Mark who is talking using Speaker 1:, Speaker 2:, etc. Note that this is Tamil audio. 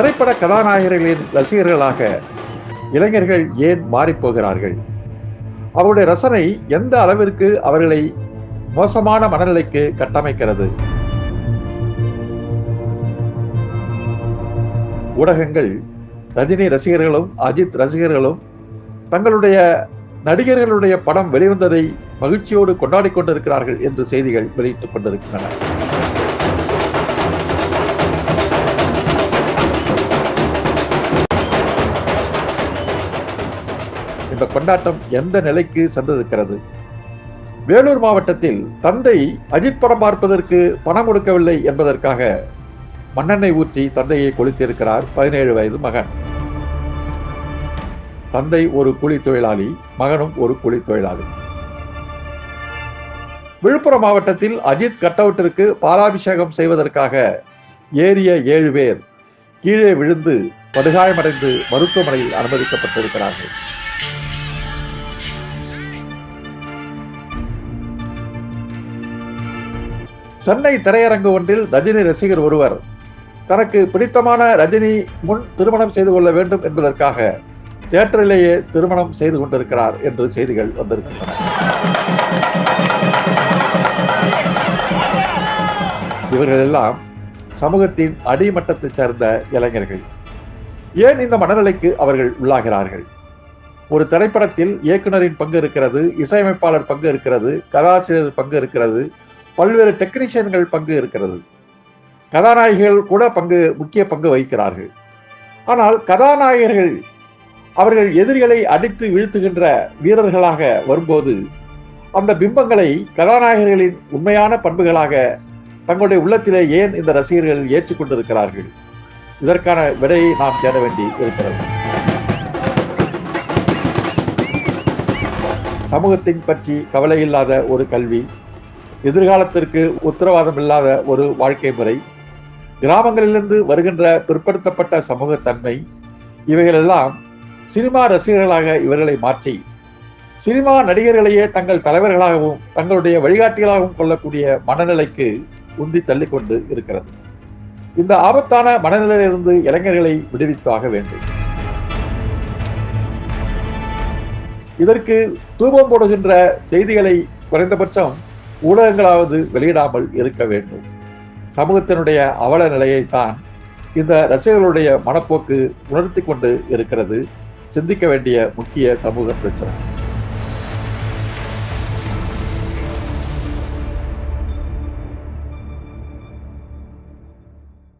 Speaker 1: திரைப்பட கதாநாயகர்களின் ரசிகர்களாக இளைஞர்கள் ஏன் மாறிப்போகிறார்கள்? அவருடைய ரசனை எந்த அளவிற்கு அவர்களை மோசமான மனநிலைக்கு கட்டமைக்கிறது? ஊடகங்கள் ரஜினி ரசிகர்களும் அஜித் ரசிகர்களும் தங்களுடைய நடிகர்களுடைய படம் வெளிவந்ததை மகிழ்ச்சியோடு கொண்டாடி கொண்டிருக்கிறார்கள் என்று செய்திகள் வெளியிட்டுக் கொண்டிருக்கின்றன. இந்த கொண்டாட்டம் எந்த நிலைக்கு சென்றிருக்கிறது? வேலூர் மாவட்டத்தில் தந்தை அஜித் படம் பார்ப்பதற்கு பணம் கொடுக்கவில்லை என்பதற்காக மண்ணெண்ணெய் ஊற்றி தந்தையை கொளுத்தியிருக்கிறார் பதினேழு வயது மகன். தந்தை ஒரு கூலி தொழிலாளி மகனும் ஒரு கூலி தொழிலாளி. விழுப்புரம் மாவட்டத்தில் அஜித் கட்டவுட்டிற்கு பாலாபிஷேகம் செய்வதற்காக ஏறிய ஏழு பேர் கீழே விழுந்து படுகாயமடைந்து மருத்துவமனையில் அனுமதிக்கப்பட்டிருக்கிறார்கள். சென்னை திரையரங்கு ஒன்றில் ரஜினி ரசிகர் ஒருவர். தனக்கு பிடித்தமான ரஜினி முன் திருமணம் செய்து கொள்ள வேண்டும் என்பதற்காக தியேட்டரிலேயே திருமணம் செய்து கொண்டிருக்கிறார் என்று செய்திகள் வந்திருக்கின்றன. இவர்கள் எல்லாம் சமூகத்தின் அடிமட்டத்தைச் சேர்ந்த இளைஞர்கள். ஏன் இந்த மனநிலைக்கு அவர்கள் உள்ளாகிறார்கள்? ஒரு திரைப்படத்தில் இயக்குனரின் பங்கு இருக்கிறது இசையமைப்பாளர் பங்கு இருக்கிறது கதாசிரியர் பங்கு இருக்கிறது பல்வேறு டெக்னீஷியன்கள் பங்கு இருக்கிறது. கதாநாயகிகள் கூட பங்கு முக்கிய பங்கு வகிக்கிறார்கள். ஆனால் கதாநாயகர்கள் அவர்கள் எதிரிகளை அடித்து வீழ்த்துகின்ற வீரர்களாக வரும்போது அந்த பிம்பங்களை கதாநாயகர்களின் உண்மையான பண்புகளாக தங்களுடைய உள்ளத்திலே ஏன் இந்த ரசிகர்கள் ஏற்றுக்கொண்டிருக்கிறார்கள்? இதற்கான விடையை நாம் தேட வேண்டி இருக்கிறது. சமூகத்தின் பற்றி கவலை இல்லாத ஒரு கல்வி எதிர்காலத்திற்கு உத்தரவாதம் இல்லாத ஒரு வாழ்க்கை முறை. கிராமங்களிலிருந்து வருகின்ற பிற்படுத்தப்பட்ட சமூகத்தன்மை இவைகளெல்லாம் சினிமா ரசிகர்களாக இவர்களை மாற்றி சினிமா நடிகர்களையே தங்கள் தலைவர்களாகவும் தங்களுடைய வழிகாட்டிகளாகவும் கொள்ளக்கூடிய மனநிலைக்கு உந்தி தள்ளிக்கொண்டு இருக்கிறது. இந்த ஆபத்தான மனநிலையிலிருந்து இளைஞர்களை விடுவித்தாக வேண்டும். இதற்கு தூபம் போடுகின்ற செய்திகளை குறைந்தபட்சம் ஊடகங்களாவது வெளியிடாமல் இருக்க வேண்டும். சமூகத்தினுடைய அவல நிலையைத்தான் இந்த ரசிகர்களுடைய மனப்போக்கு உணர்த்தி கொண்டு இருக்கிறது. சிந்திக்க வேண்டிய முக்கிய சமூக பிரச்சனை.